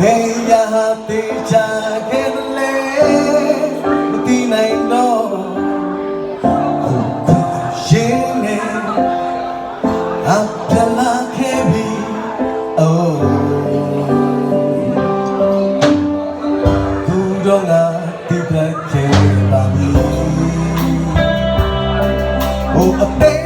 ဘယ်ရာတေချာခဲ့လဲမသိနိုင်တော့ရှင်နေအပလာခဲ့ပြီအိုးသူတော့ငါတိတ်ခဲ့ပါပြီ Oh, a baby.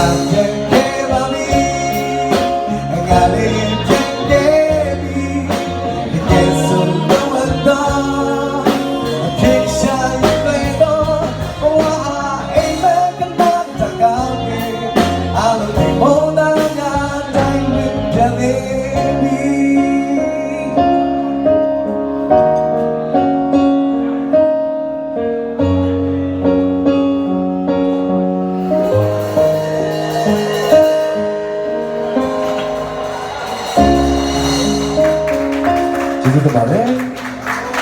yeah.